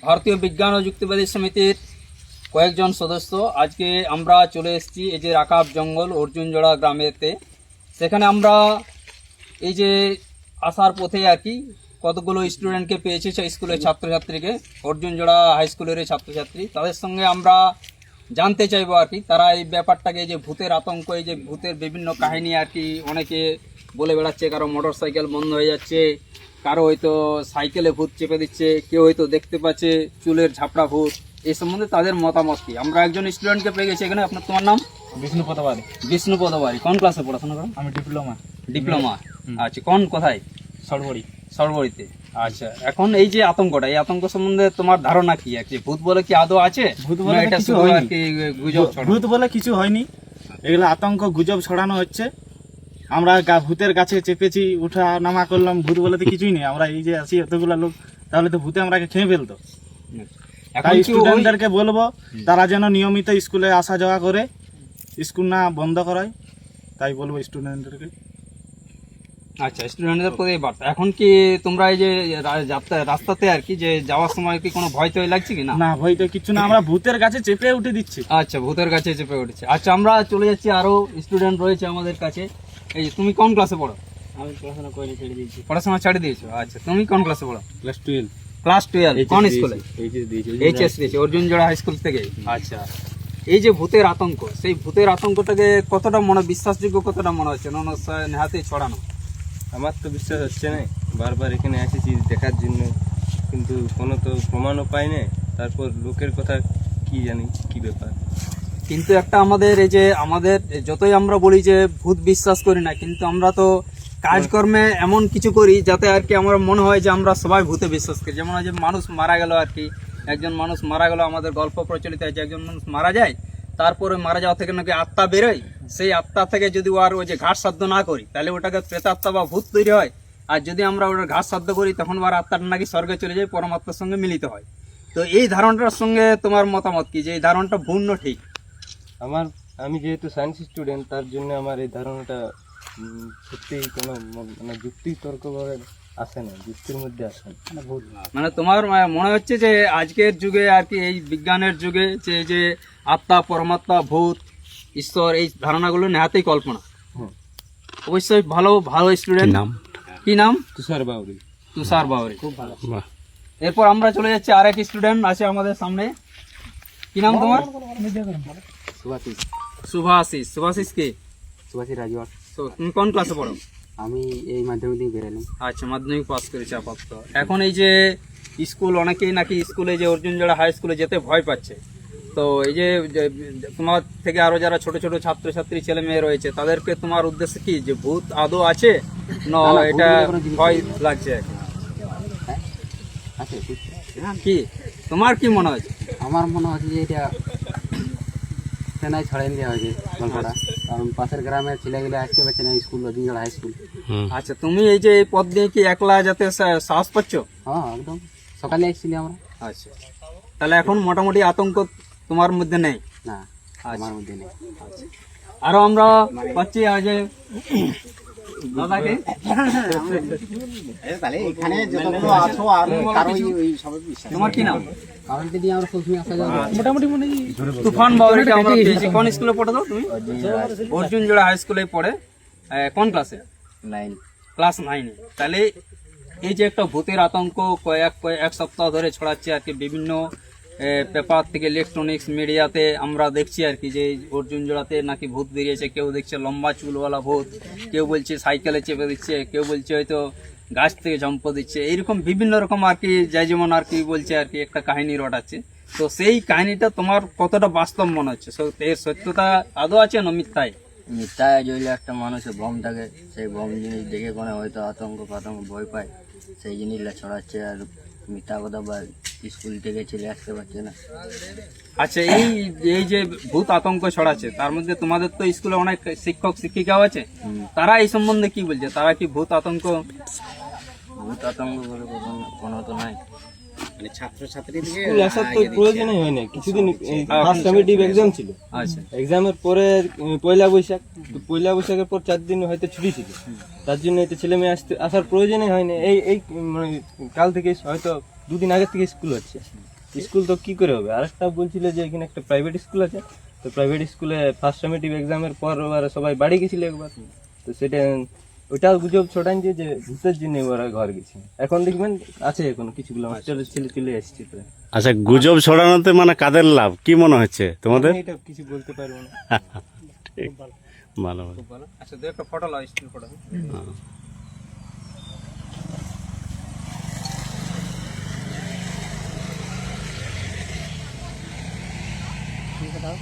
ভারতীয় বিজ্ঞান ও যুক্তিবাদী সমিতির কয়েকজন সদস্য। আজকে আমরা চলে এসেছি এই যে রাকাব জঙ্গল, অর্জুনজোড়া গ্রামেতে। সেখানে আমরা এই যে আসার পথে আর কি কতগুলো স্টুডেন্টকে পেয়েছি স্কুলের ছাত্রছাত্রীকে। অর্জুনজোড়া হাই স্কুলের ছাত্রছাত্রী। তাদের সঙ্গে আমরা জানতে চাইব আর কি, তারা এই ব্যাপারটাকে যে ভূতের আতঙ্ক, এই যে ভূতের বিভিন্ন কাহিনী আর কি অনেকে বলে বেড়াচ্ছে, কারও মোটর সাইকেল বন্ধ হয়ে যাচ্ছে কারও হয়তো সাইকেলে ভূত চেপে দিচ্ছে কেউ হয়তো দেখতে পাচ্ছে চুলের ঝাপড়া ভূত। এই সম্বন্ধে তাদের মতামত কি? আমরা একজন স্টুডেন্টকে পেয়ে গেছি এখানে আপনার তোমার নাম? বিষ্ণু পদবাড়ি। বিষ্ণু পদবাড়ি। কোন ক্লাসে পড়াশোনা করো? আমি ডিপ্লোমা। ডিপ্লোমা? আচ্ছা কোন কোথায়? সরবড়ি। সরবরিতে আচ্ছা এখন এই যে আতঙ্কটা এই আতঙ্ক সম্বন্ধে তোমার ধারণা কি? কি ভূত বলে কি আদৌ আছে? ভূত বলে এটা শুধু হয়নি। আর কি গুজব ভূত বলে কিছু হয়নি। এগুলো আতঙ্ক গুজব ছড়ানো হচ্ছে। আমরা ভূতের কাছে চেপেছি উঠা নামা করলাম ভূত বলে তো কিছুই নেই। আমরা এই যে আছি এতগুলো লোক তাহলে তো ভূতে আমরাকে খেয়ে ফেলতো। তাই স্টুডেন্টদেরকে বলব তারা যেন নিয়মিত স্কুলে আসা যাওয়া করে স্কুল না বন্ধ করায় তাই বলব স্টুডেন্টদেরকে আচ্ছা স্টুডেন্টদের প্রতি বার্তা। এখন কি তোমরা এই যে রাস্তাতে আর কি যে যাওয়ার সময় কি কোনো ভয় টয় লাগছে কি না? না ভয় তো কিছু না আমরা ভূতের কাছে চেপে উঠে দিচ্ছি। আচ্ছা ভূতের কাছে চেপে উঠেছে। আচ্ছা আমরা চলে যাচ্ছি আরও স্টুডেন্ট রয়েছে আমাদের কাছে। এই যে তুমি কোন ক্লাসে পড়ো? আমি পড়াশোনা করে ছেড়ে দিয়েছি। পড়াশোনা ছাড়ে দিয়েছ? আচ্ছা তুমি কোন ক্লাসে পড়ো? ক্লাস টুয়েলভ ক্লাস টুয়েলভ কোন স্কুলে এইচএস দিয়েছি এইচএস দিয়েছে অর্জুন জোড়া হাই স্কুল থেকে? আচ্ছা এই যে ভূতের আতঙ্ক সেই ভূতের আতঙ্কটাকে কতটা মনে বিশ্বাসযোগ্য কতটা মনে হচ্ছে? নেহাতে ছড়ানো। আমার তো বিশ্বাস হচ্ছে না বারবার এখানে এসেছি দেখার জন্য কিন্তু কোনো তো প্রমাণও পাই না তারপর লোকের কথা কি জানি কি ব্যাপার? কিন্তু একটা আমাদের এই যে আমাদের, যতই আমরা বলি যে ভূত বিশ্বাস করি না, কিন্তু আমরা তো কাজকর্মে এমন কিছু করি যাতে আর কি আমার মনে হয় যে আমরা সবাই ভূতে বিশ্বাস করি। যেমন যে মানুষ মারা গেল আর কি, একজন মানুষ মারা গেল, আমাদের গল্প প্রচলিত আছে, একজন মানুষ মারা যায়, তারপরে মারা যাওয়া থেকে নাকি আত্মা বেরোয়, সেই আত্মা থেকে যদি ও আর ওই যে ঘাট সাধ্য না করি, তাহলে ওটাকে প্রেতাত্মা বা ভূত তৈরি হয়। আর যদি আমরা ওটার ঘাট সাধ্য করি, তখন আর আত্মাটা নাকি স্বর্গে চলে যায়, পরমাত্মার সঙ্গে মিলিত হয়। তো এই ধারণাটার সঙ্গে তোমার মতামত কি? যে এই ধারণাটা ভূর্ণ ঠিক? আমার আমি যেহেতু সায়েন্স স্টুডেন্ট তার জন্য আমার এই ধারণাটা সত্যিই কোনো মানে যুক্তি তর্কভাবে আসে না যুক্তির মধ্যে আসে না। মানে তোমার মনে হচ্ছে যে আজকের যুগে আর কি এই বিজ্ঞানের যুগে যে যে আত্মা পরমাত্মা ভূত ঈশ্বর এই ধারণাগুলো নেহাতেই কল্পনা। হুম। অবশ্যই ভালো ভালো স্টুডেন্ট নাম? কি নাম? তুষার বাউরি। তুষার বাউরি। খুব ভালো। এরপর আমরা চলে যাচ্ছি আর এক স্টুডেন্ট আছে আমাদের সামনে। কি নাম তোমার? সুভাষিস। সুভাশিস সুভাশিস কে? সুভাষিস রাজওয়ার কোন ক্লাসে পড়ো? আমি এই মাধ্যমিক দিয়ে বেরালাম। আচ্ছা মাধ্যমিক পাস করেছে আপাতত। এখন এই যে স্কুল অনেকেই নাকি স্কুলে যে অর্জুন জোড়া হাই স্কুলে যেতে ভয় পাচ্ছে। তো এই যে তোমার থেকে আরও যারা ছোট ছোট ছাত্রছাত্রী ছেলে মেয়ে রয়েছে তাদেরকে তোমার উদ্দেশ্য কি? যে ভূত আদৌ আছে? না এটা ভয় লাগছে এখন? কি? তোমার কি মনে হয়? আমার মনে হচ্ছে যে এটা সেনায় ছড়াই দেওয়া হয়েছে গল্পটা কারণ পাশের গ্রামের ছেলেগুলো আসতে পারছে না স্কুল অদিনজড়া হাই স্কুল আচ্ছা তুমি এই যে এই পথ দিয়ে কি একলা যাতে সা- সাহস পাচ্ছ হ্যাঁ একদম সকালে এসেছিলি আমরা আচ্ছা তাহলে এখন মোটামুটি আতঙ্ক তোমার মধ্যে নেই না আচ্ছা আমার মধ্যে নেই আরও আমরা পাচ্ছি আজ তুফান বাউরিকে আমরা পেয়েছি কোন স্কুলে পড়ে দাও তুমি? অর্জুন জোড়া হাই স্কুলে পড়ে কোন ক্লাসে লাইন ক্লাস নাইনে তাহলে এই যে একটা ভূতের আতঙ্ক কয়েক কয়েক এক সপ্তাহ ধরে ছড়াচ্ছে আর কি বিভিন্ন পেপার থেকে ইলেকট্রনিক্স মিডিয়াতে আমরা দেখছি আর কি যে অর্জুন জোড়াতে নাকি ভূত বেরিয়েছে। কেউ দেখছে লম্বা চুলওয়ালা ভূত, কেউ বলছে সাইকেলে চেপে দিচ্ছে, কেউ বলছে হয়তো গাছ থেকে জম্প দিচ্ছে। এইরকম বিভিন্ন রকম আর কি যাই যেমন আর কি বলছে আর কি একটা কাহিনী রটাচ্ছে। তো সেই কাহিনীটা তোমার কতটা বাস্তব মনে হচ্ছে? এর সত্যতা আদৌ আছে না মিথ্যায় মিথ্যায় যদি একটা মানুষের বম থাকে, সেই বম জিনিস দেখে কোনো হয়তো আতঙ্ক পাতঙ্ক ভয় পায়, সেই জিনিসটা ছড়াচ্ছে আর মিথ্যা কথা বা স্কুল থেকে চলে আসতে পারছে না। আচ্ছা এই এই যে ভূত আতঙ্ক ছড়াচ্ছে তার মধ্যে তোমাদের তো স্কুলে অনেক শিক্ষক শিক্ষিকাও আছে। তারা এই সম্বন্ধে কি বলছে? তারা কি ভূত আতঙ্ক? ভূত আতঙ্ক বলে কোনো- তো নাই। স্কুল আসার তো প্রয়োজনই হয় না কিছুদিন ফার্স্ট সামিটিভ এক্সাম ছিল। আচ্ছা। এক্সামের পরে পয়লা বৈশাখ। পয়লা বৈশাখের পর চার দিন হয়তো ছুটি ছিল। তার জন্য এতে ছেলে মেয়ে আসতে আসার প্রয়োজনই হয়নি এই এই মানে কাল থেকে হয়তো দুদিন আগে থেকে স্কুল হচ্ছে। স্কুল তো কি করে হবে? আরেকটা বলছিল যে এখানে একটা প্রাইভেট স্কুল আছে। তো প্রাইভেট স্কুলে ফার্স্ট সামেটিভ এক্সামের পর ওরা সবাই বাড়ি গেছিল একবার। তো সেটা ওইটাও গুজব ছড়াইছে যে যে ভূতের জন্য ওরা ঘর গেছে। এখন দেখবেন আছে এখন কিছুগুলো হোস্টেলের ছেলে চলে এসছে তো আচ্ছা গুজব ছড়ানোতে মানে কাদের লাভ? কি মনে হচ্ছে তোমাদের? এটা কিছু বলতে পারব না। ঠিক। ভালো ভালো। ভালো আচ্ছা দু একটা ফটো লাও স্টিল ফটো হ্যাঁ।